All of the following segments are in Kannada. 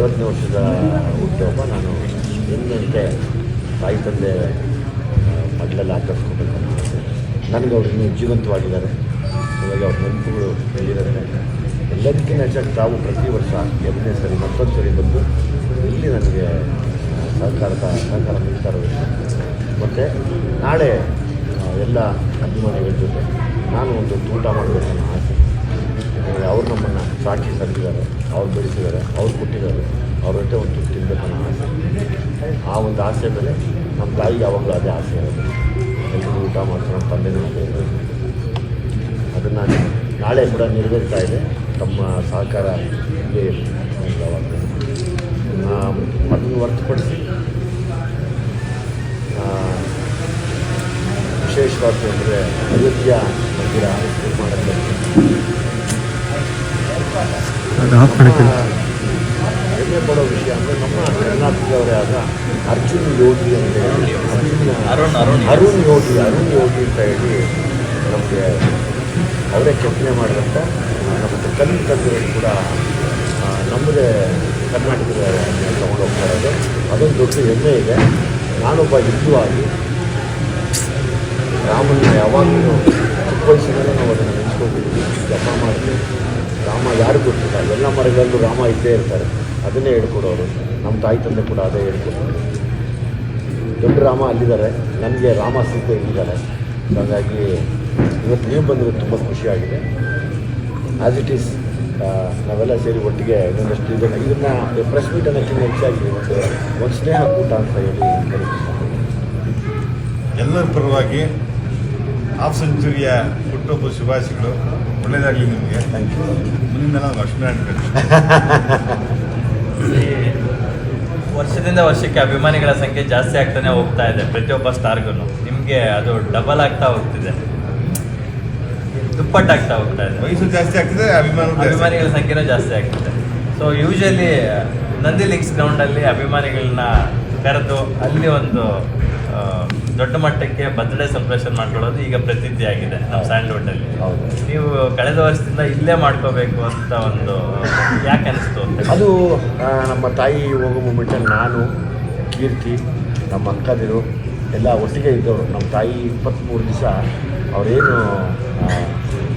ಐವತ್ತನೇ ವರ್ಷದ ಹುಟ್ಟುಹಬ್ಬ ನಾನು ಎಂದಂತೆ ತಾಯಿ ತಂದೆ ಮಡ್ಲಲ್ಲಿ ಆಚರಿಸ್ಕೋಬೇಕು ನನಗೆ ಅವ್ರು ಇನ್ನೂ ಜೀವಂತವಾಗಿದ್ದಾರೆ. ಹಾಗಾಗಿ ಅವ್ರ ನೆನಪುಗಳು ಎಲ್ಲಿರುತ್ತೆ? ಎಲ್ಲದಕ್ಕಿಂತ ಹೆಚ್ಚಾಗಿ ತಾವು ಪ್ರತಿ ವರ್ಷ ಎರಡನೇ ಸರಿ, ಮತ್ತೊಂದು ಸರಿ ಬಂದು ಇಲ್ಲಿ ನನಗೆ ಸಹಕಾರದ ಸಹಕಾರ ನೀಡ್ತಾ ಇರೋದು. ಮತ್ತು ನಾಳೆ ಎಲ್ಲ ಅಭಿಮಾನಿಗಳ ಜೊತೆ ನಾನು ಒಂದು ಊಟ ಮಾಡಬೇಕನ್ನೋ ಆಸೆ. ಯಾಕಂದರೆ ಅವ್ರು ನಮ್ಮನ್ನು ಸಾಕಿ ಸಲ್ಲಿದ್ದಾರೆ ಅವ್ರು ಬೆಳೆಸಿದ್ದಾರೆ, ಅವ್ರು ಕೊಟ್ಟಿದ್ದಾರೆ. ಅವ್ರ ಜೊತೆ ಒಂದು ತುತ್ತು ತಿನ್ನಬೇಕು ಅನ್ನೋ ಆಸೆ. ಆ ಒಂದು ಆಸೆ ಮೇಲೆ ನಮ್ಮ ತಾಯಿಗೆ ಯಾವಾಗಲೂ ಅದೇ ಆಸೆ ಇರೋದು. ಎಲ್ಲರೂ ಊಟ ಮಾಡ್ತಾರೆ, ನಮ್ಮ ತಂದೆನೂ ಅದೇ ಅದನ್ನು ನಾಳೆ ಕೂಡ ನೆರವೇರ್ತಾ ಇದೆ. ತಮ್ಮ ಸಹಕಾರ ಇದೆ ಅದನ್ನು ಹೊರತುಪಡಿಸಿ ವಿಶೇಷವಾಗಿ ಅಂದರೆ ಅಯೋಧ್ಯ ಮಂದಿರ ನಮ್ಮ ಹೆಮ್ಮೆ ಪಡೋ ವಿಷಯ ಅಂದರೆ ನಮ್ಮ ಕರ್ನಾಟಕದವರೇ ಆದ ಅರ್ಜುನ್ ಯೋಗಿ ಅಂತ ಹೇಳಿ ಅರುಣ್ ಅರುಣ್ ಅರುಣ್ ಯೋಗಿ ಅರುಣ್ ಯೋಗಿ ಅಂತ ಹೇಳಿ ನಮಗೆ ಅವರೇ ಕೆತ್ತನೆ ಮಾಡಿದಂಥ ನಮ್ಮ ಕಲ್ಲು ತಂದಿರೋದು ಕೂಡ ನಮ್ಮದೇ ಕರ್ನಾಟಕದ ತಗೊಂಡು ಹೋಗ್ತಾ ಇರೋದು. ಅದೊಂದು ದೊಡ್ಡ ಹೆಮ್ಮೆ ಇದೆ. ನಾನೊಬ್ಬ ಹಿಂದೂ ಆಗಿ ರಾಮನ ಯಾವಾಗಲೂ ಚಿಕ್ಕ ವಯಸ್ಸಿನಲ್ಲೇ ನಾವು ಅದನ್ನು ನೆನೆಸ್ಕೊಂಡಿದ್ದೀವಿ ಜಪ ಮಾಡ್ತೀವಿ ರಾಮ ಯಾರು ಗೊತ್ತಿಲ್ಲ ಎಲ್ಲ ಮರಗಳಲ್ಲೂ ರಾಮ ಇದ್ದೇ ಇರ್ತಾರೆ. ಅದನ್ನೇ ಹೇಳ್ಕೊಡೋರು. ನಮ್ಮ ತಾಯಿ ತಂದೆ ಕೂಡ ಅದೇ ಹೇಳ್ಕೊಡೋರು. ದೊಡ್ಡ ರಾಮ ಅಲ್ಲಿದ್ದಾರೆ. ನನಗೆ ರಾಮ ಸೀತೆ ಇಲ್ಲಿದ್ದಾರೆ. ಹಾಗಾಗಿ ಇವತ್ತು ನೀವು ಬಂದಿರೋದು ತುಂಬ ಖುಷಿಯಾಗಿದೆ. ಆ್ಯಸ್ ಇಟ್ ಈಸ್ ನಾವೆಲ್ಲ ಸೇರಿ ಒಟ್ಟಿಗೆ ಇನ್ನೊಂದಷ್ಟು ಇದನ್ನು ಇದನ್ನು ಪ್ರೆಸ್ ಮೀಟ್ ಅನ್ನೋಕ್ಕಿಂತ ಹೆಚ್ಚಾಗಿ ಒಂದು ಒಂದು ಸ್ನೇಹ ಕೂಟ ಅಂತ ಹೇಳಿ ಎಲ್ಲರ ಪರವಾಗಿ ಹಾಫ್ ಸೆಂಚುರಿಯ ಹುಟ್ಟುಹಬ್ಬ ಶುಭಾಶಯಗಳು. ಒಳ್ಳೆಯದಾಗಲಿ ನಿಮಗೆ. ಥ್ಯಾಂಕ್ ಯು ಮುಂದಿನ ಲಕ್ಷ್ಮೀನಾರಾಯಣ ವರ್ಷದಿಂದ ವರ್ಷಕ್ಕೆ ಅಭಿಮಾನಿಗಳ ಸಂಖ್ಯೆ ಜಾಸ್ತಿ ಆಗ್ತಾನೆ ಹೋಗ್ತಾ ಇದೆ ಪ್ರತಿಯೊಬ್ಬ ಸ್ಟಾರ್ಗೂ ನಿಮಗೆ ಅದು ಡಬಲ್ ಆಗ್ತಾ ಹೋಗ್ತಿದೆ. ದುಪ್ಪಟ್ಟಾಗ್ತಾ ಹೋಗ್ತಾ ಇದೆ. ವಯಸ್ಸು ಜಾಸ್ತಿ ಆಗ್ತಿದೆ ಅಭಿಮಾನ ಅಭಿಮಾನಿಗಳ ಸಂಖ್ಯೆನೂ ಜಾಸ್ತಿ ಆಗ್ತಿದೆ. ಸೊ ಯೂಶಲಿ ನಂದಿ ಲಿಂಕ್ಸ್ ಗ್ರೌಂಡಲ್ಲಿ ಅಭಿಮಾನಿಗಳನ್ನ ಕರೆದು ಅಲ್ಲಿ ಒಂದು ದೊಡ್ಡ ಮಟ್ಟಕ್ಕೆ ಬರ್ತ್ಡೇ ಸೆಲೆಬ್ರೇಷನ್ ಮಾಡ್ಕೊಳ್ಳೋದು ಈಗ ಪ್ರಸಿದ್ಧಿ ಆಗಿದೆ ನಮ್ಮ ಸ್ಯಾಂಡ್ಲ್ವುಡ್ಡಲ್ಲಿ ಹೌದು. ನೀವು ಕಳೆದ ವರ್ಷದಿಂದ ಇಲ್ಲೇ ಮಾಡ್ಕೋಬೇಕು ಅಂತ ಒಂದು ಯಾಕೆ ಅನಿಸ್ತು? ಅಂತ ಅದು ನಮ್ಮ ತಾಯಿ ಹೋಗೋ ಮೂಮೆಂಟಲ್ಲಿ ನಾನು ಕೀರ್ತಿ ನಮ್ಮ ಅಕ್ಕದಿರು ಎಲ್ಲ ಒಟ್ಟಿಗೆ ಇದ್ದವರು. ನಮ್ಮ ತಾಯಿ ಇಪ್ಪತ್ತ್ಮೂರು ದಿವಸ ಅವರೇನು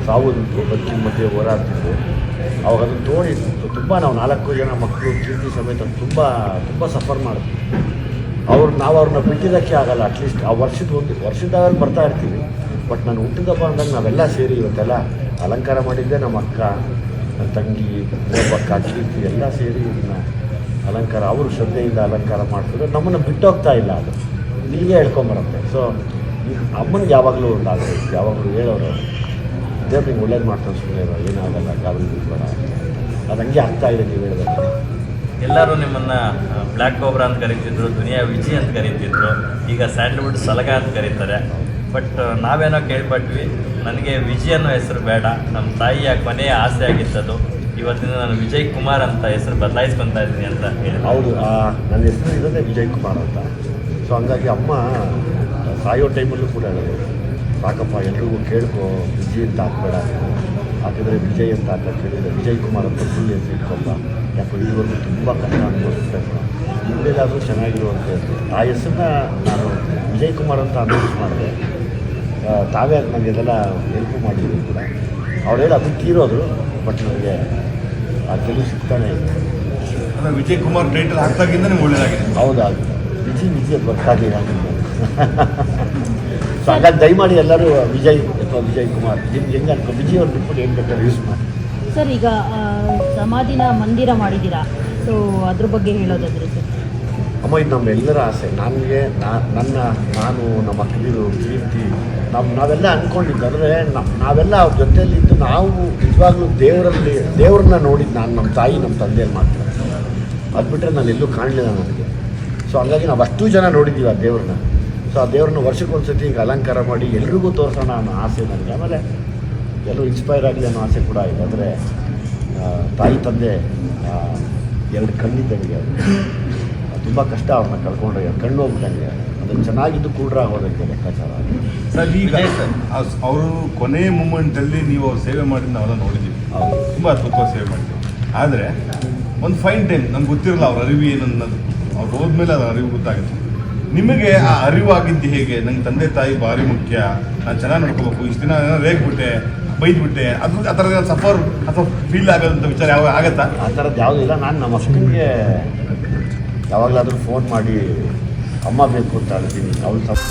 ಸಾವು ಬದುಕಿನ ಮಧ್ಯೆ ಹೋರಾಡ್ತಿದ್ರು. ಅವಾಗ ಅದನ್ನು ತೋಡಿ ತುಂಬ ನಾವು ನಾಲ್ಕು ಜನ ಮಕ್ಕಳು ಕೀರ್ತಿ ಸಮೇತ ತುಂಬ ತುಂಬ ಸಫರ್ ಮಾಡಿದ್ವಿ ಅವ್ರು ನಾವು ಅವ್ರನ್ನ ಬಿಟ್ಟಿದ್ದಕ್ಕೆ ಆಗಲ್ಲ ಅಟ್ಲೀಸ್ಟ್ ಆ ವರ್ಷದ ಒಂದು, ವರ್ಷದಾಗ ಬರ್ತಾ ಇರ್ತೀವಿ. ಬಟ್ ನಾನು ಹುಟ್ಟಿದಪ್ಪ ಅಂದಾಗ ನಾವೆಲ್ಲ ಸೇರಿ ಇವತ್ತೆಲ್ಲ ಅಲಂಕಾರ ಮಾಡಿದ್ದೆ, ನಮ್ಮ ಅಕ್ಕ ನನ್ನ ತಂಗಿ ಒಬ್ಬಕ್ಕ ಕೀರ್ತಿ ಎಲ್ಲ ಸೇರಿ ಇದನ್ನ ಅಲಂಕಾರ, ಅವರು ಶ್ರದ್ಧೆಯಿಂದ ಅಲಂಕಾರ ಮಾಡ್ತಿದ್ರು. ನಮ್ಮನ್ನು ಬಿಟ್ಟೋಗ್ತಾ ಇಲ್ಲ ಅದು. ಇಲ್ಲಿಗೆ ಹೇಳ್ಕೊಂಬರುತ್ತೆ. ಸೊ ಈಗ ಅಮ್ಮನಿಗೆ ಯಾವಾಗಲೂ ಒಂದು ಯಾವಾಗಲೂ ಹೇಳೋರು ದೇವ್ರಿಗೆ ಒಳ್ಳೇದು ಮಾಡ್ತಾನೆ ಸುಮ್ಮನೆ ಏನಾಗಲ್ಲ ಗಾಬರಿ ಬಿಡ್ಬೇಡ ಅದು ಹಂಗೆ ಆಗ್ತಾ ಇದೆ, ನೀವು ಹೇಳಿದಾಗ. ಎಲ್ಲರೂ ನಿಮ್ಮನ್ನು ಬ್ಲ್ಯಾಕ್ ಕೋಬ್ರಾ ಅಂತ ಕರೀತಿದ್ರು, ದುನಿಯಾ ವಿಜಿ ಅಂತ ಕರೀತಿದ್ರು, ಈಗ ಸ್ಯಾಂಡಲ್ವುಡ್ ಸಲಗ ಅಂತ ಕರೀತಾರೆ. ಬಟ್ ನಾವೇನೋ ಕೇಳ್ಪಟ್ವಿ, ನನಗೆ ವಿಜಯ್ ಅನ್ನೋ ಹೆಸರು ಬೇಡ ನಮ್ಮ ತಾಯಿಯ ಕೊನೆಯ ಆಸೆ ಆಗಿತ್ತದು ಇವತ್ತಿನ ನಾನು ವಿಜಯ್ ಕುಮಾರ್ ಅಂತ ಹೆಸರು ಬದಲಾಯಿಸ್ಕೊತಾ ಇದ್ದೀನಿ ಅಂತ ಹೇಳಿದ್ರು ಹೌದು ನನ್ನ ಹೆಸರು ಇರೋದೇ ವಿಜಯ್ ಕುಮಾರ್ ಅಂತ. ಸೊ ಹಂಗಾಗಿ ಅಮ್ಮ, ಸಾಯೋ ಟೈಮಲ್ಲೂ ಕೂಡ ಹೇಳೋದು, ಸಾಕಪ್ಪ, ಎಲ್ರಿಗೂ ಕೇಳ್ಕೊ, ವಿಜಯ್ ಅಂತ ಹಾಕ್ಬೇಡ. ಹಾಕಿದ್ರೆ ವಿಜಯ್ ಅಂತ ಹಾಕ ವಿಜಯ್ ಕುಮಾರ್ ಅಂತ ಫುಲ್ ಹೆಸರು ಇಟ್ಕೊಪ್ಪ ಇದುವರೆಗೂ ತುಂಬ ಕಷ್ಟ ಅನುಭವಿಸ್ಬೇಕು ಹಿಂದೆಲ್ಲಾದರೂ ಚೆನ್ನಾಗಿರುವಂಥ ಹೆಸರು ಆ ಹೆಸರನ್ನ ನಾನು ವಿಜಯ್ ಕುಮಾರ್ ಅಂತ ಅನೌನ್ಸ್ ಮಾಡಿದೆ. ತಾವೇ ನನಗೆ ಇದೆಲ್ಲ ಹೆಲ್ಪ್ ಮಾಡಿದ್ರು ಕೂಡ. ಅವ್ರು ಹೇಳಿ ಅದು ತೀರೋದು ಬಟ್ ನನಗೆ ಆ ಗೆಲುವು ಸಿಗ್ತಾನೆ ಇದೆ ವಿಜಯ್ ಕುಮಾರ್ ಟೈಟಲ್ ಹಾಕ್ದಾಗಿಂದ ನಿಮ್ಗೆ ಒಳ್ಳೆಯದಾಗಿದೆ ಹೌದೌದು. ವಿಜಯ್ ವಿಜಯ್ ಗೊತ್ತಾಗಲಿಲ್ಲ ನಿಮಗೆ ಸೊ ಹಾಗಾಗಿ ದಯಮಾಡಿ ಎಲ್ಲರೂ ವಿಜಯ್ ಅಥವಾ ವಿಜಯ್ ಕುಮಾರ್ ನಿಮ್ಗೆ ಹೆಂಗೆ ಅನ್ಕೋ ವಿಜಯ್ ಅವ್ರು ಬಿಟ್ಬಿಟ್ಟು ಏನು ಬೇಕಾದ್ರೆ ಯೂಸ್ ಮಾಡಿ. ಸರ್ ಈಗ ಸಮಾಧಿನ ಮಂದಿರ ಮಾಡಿದ್ದೀರಾ? ಸೊ ಅದ್ರ ಬಗ್ಗೆ ಹೇಳೋದಾದ್ರೆ ಸರ್. ಅಮ್ಮ, ಇದು ನಮ್ಮೆಲ್ಲರ ಆಸೆ. ನನಗೆ ನನ್ನ, ನಾನು, ನಮ್ಮ ಅಕ್ಕದಿರು ಕೀರ್ತಿ ನಮ್ಮ ನಾವೆಲ್ಲ ಅಂದ್ಕೊಂಡಿದ್ದು. ಅಂದರೆ ನಾವೆಲ್ಲ ಅವ್ರ ಜೊತೆಯಲ್ಲಿ ಇದ್ದು ನಾವು ನಿಜವಾಗ್ಲೂ ದೇವರಲ್ಲಿ, ದೇವ್ರನ್ನ ನೋಡಿದ್ದು ನಾನು ನಮ್ಮ ತಾಯಿ ನಮ್ಮ ತಂದೆಯಲ್ಲಿ ಮಾತ್ರ. ಅದು ಬಿಟ್ಟರೆ ನಾನು ಎಲ್ಲೂ ಕಾಣಲಿಲ್ಲ ನನಗೆ. ಸೊ ಹಾಗಾಗಿ ನಾವು ಅಷ್ಟು ಜನ ನೋಡಿದ್ದೀವಿ ಆ ದೇವ್ರನ್ನ. ಸೊ ಆ ದೇವ್ರನ್ನ ವರ್ಷಕ್ಕೊಂದ್ಸತಿ ಈಗ ಅಲಂಕಾರ ಮಾಡಿ ಎಲ್ರಿಗೂ ತೋರಿಸೋಣ ಅನ್ನೋ ಆಸೆ ನನಗೆ. ಆಮೇಲೆ ಎಲ್ಲರೂ ಇನ್ಸ್ಪೈರ್ ಆಗಲಿ ಅನ್ನೋ ಆಸೆ ಕೂಡ ಇದೆ. ಅಂದರೆ ತಾಯಿ ತಂದೆ ಎರಡು ಕಣ್ಣಿದ್ದಂಗೆ ಅದು. ತುಂಬ ಕಷ್ಟ ಅವ್ರನ್ನ ಕಳ್ಕೊಂಡ್ರೆ ಕಣ್ಣು ಹೋಗ್ಬಿಟ್ಟಂಗೆ. ಅದು ಚೆನ್ನಾಗಿದ್ದು ಕೂಡ್ರ ಆಗೋದಕ್ಕೆ ಲೆಕ್ಕಾಚಾರ ಸರ್ ಈಗ ಸರ್. ಅವರು ಕೊನೆ ಮೂಮೆಂಟಲ್ಲಿ ನೀವು ಅವ್ರು ಸೇವೆ ಮಾಡಿದ್ದು ನಾವೆಲ್ಲ ನೋಡಿದ್ದೀವಿ ತುಂಬ ಅದ್ಭುತವಾಗಿ ಸೇವೆ ಮಾಡಿದ್ದೀವಿ ಆದರೆ ಒಂದು ಫೈನ್ ಟೈಮ್ ನಂಗೆ ಗೊತ್ತಿರಲ್ಲ ಅವ್ರ ಅರಿವು ಏನು ಅನ್ನೋದು ಅವ್ರು ಹೋದ್ಮೇಲೆ ಅದ್ರ ಅರಿವು ಗೊತ್ತಾಗುತ್ತೆ. ನಿಮಗೆ ಆ ಅರಿವಾಗಿದ್ದು ಹೇಗೆ? ನಂಗೆ ತಂದೆ ತಾಯಿ ಭಾರಿ ಮುಖ್ಯ. ನಾನು ಚೆನ್ನಾಗಿ ನೋಡ್ಕೋಬೇಕು. ಇಷ್ಟು ದಿನ ರೇಗ್ಬಿಟ್ಟೆ ಬೈದ್ಬಿಟ್ಟೆ. ಅದು ಆ ಥರದ ಸಫರ್ ಅಥವಾ ಫೀಲ್ ಆಗೋದಂಥ ವಿಚಾರ ಯಾವ ಆಗತ್ತಾ? ಆ ಥರದ್ದು ಯಾವುದೂ ಇಲ್ಲ. ನಾನು ನಮ್ಮ ಅಕ್ಕನಿಗೆ ಯಾವಾಗಲಾದರೂ ಫೋನ್ ಮಾಡಿ, ಅಮ್ಮ ಬೇಕು ಅಂತ ಹೇಳ್ತೀನಿ ಅವಳು ಸ್ವಲ್ಪ